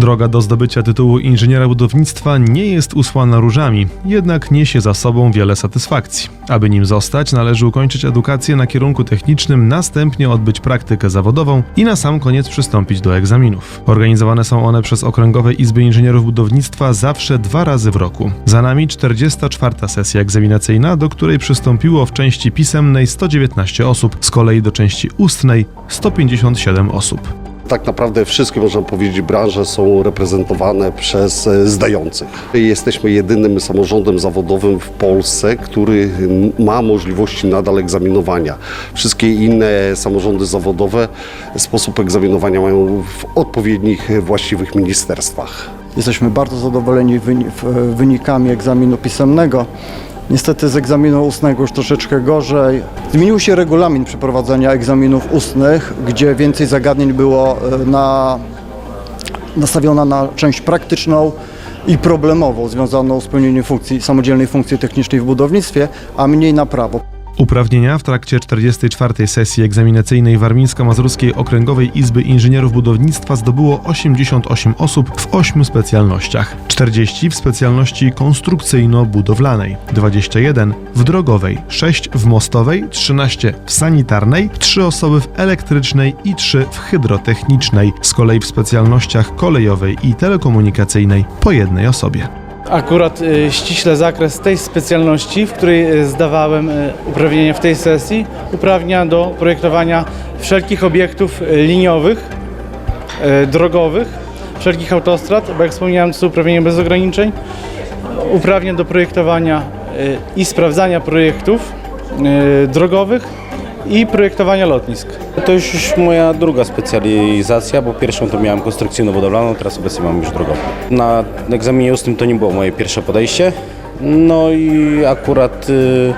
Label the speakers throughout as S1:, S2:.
S1: Droga do zdobycia tytułu inżyniera budownictwa nie jest usłana różami, jednak niesie za sobą wiele satysfakcji. Aby nim zostać, należy ukończyć edukację na kierunku technicznym, następnie odbyć praktykę zawodową i na sam koniec przystąpić do egzaminów. Organizowane są one przez Okręgowe Izby Inżynierów Budownictwa zawsze dwa razy w roku. Za nami 44. sesja egzaminacyjna, do której przystąpiło w części pisemnej 119 osób, z kolei do części ustnej 157 osób.
S2: Tak naprawdę wszystkie, można powiedzieć, branże są reprezentowane przez e, zdających. Jesteśmy jedynym samorządem zawodowym w Polsce, który ma możliwości nadal egzaminowania. Wszystkie inne samorządy zawodowe sposób egzaminowania mają w odpowiednich, e, właściwych ministerstwach.
S3: Jesteśmy bardzo zadowoleni w- wynikami egzaminu pisemnego. Niestety z egzaminu ustnego już troszeczkę gorzej. Zmienił się regulamin przeprowadzania egzaminów ustnych, gdzie więcej zagadnień było e, na, nastawiona na część praktyczną i problemową związaną z pełnieniem funkcji, samodzielnej funkcji technicznej w budownictwie, a mniej na prawo.
S1: Uprawnienia w trakcie 44. sesji egzaminacyjnej Warmińsko-Mazurskiej Okręgowej Izby Inżynierów Budownictwa zdobyło 88 osób w 8 specjalnościach, 40 w specjalności konstrukcyjno-budowlanej, 21 w drogowej, 6 w mostowej, 13 w sanitarnej, 3 osoby w elektrycznej i 3 w hydrotechnicznej, z kolei w specjalnościach kolejowej i telekomunikacyjnej po jednej osobie.
S4: Akurat y, ściśle zakres tej specjalności, w której y, zdawałem y, uprawnienia w tej sesji, uprawnia do projektowania wszelkich obiektów liniowych, drogowych, wszelkich autostrad, bo jak wspomniałem, to są uprawnienia bez ograniczeń. Uprawnia do projektowania i sprawdzania projektów drogowych i projektowania lotnisk.
S5: To już moja druga specjalizacja, bo pierwszą to miałem konstrukcyjno-budowlaną, teraz obecnie mam już drogową. Na egzaminie ustnym to nie było moje pierwsze podejście, no i akurat y,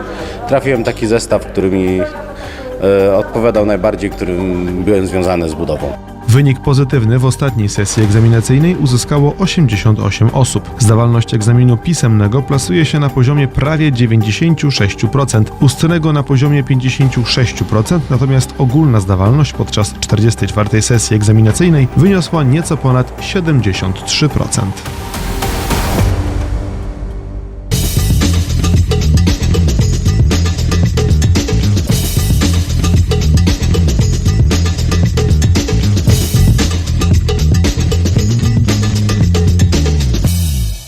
S5: trafiłem taki zestaw, który mi y, odpowiadał najbardziej, którym byłem związany z budową.
S1: Wynik pozytywny w ostatniej sesji egzaminacyjnej uzyskało 88 osób. Zdawalność egzaminu pisemnego plasuje się na poziomie prawie 96%, ustnego na poziomie 56%, natomiast ogólna zdawalność podczas 44. sesji egzaminacyjnej wyniosła nieco ponad 73%.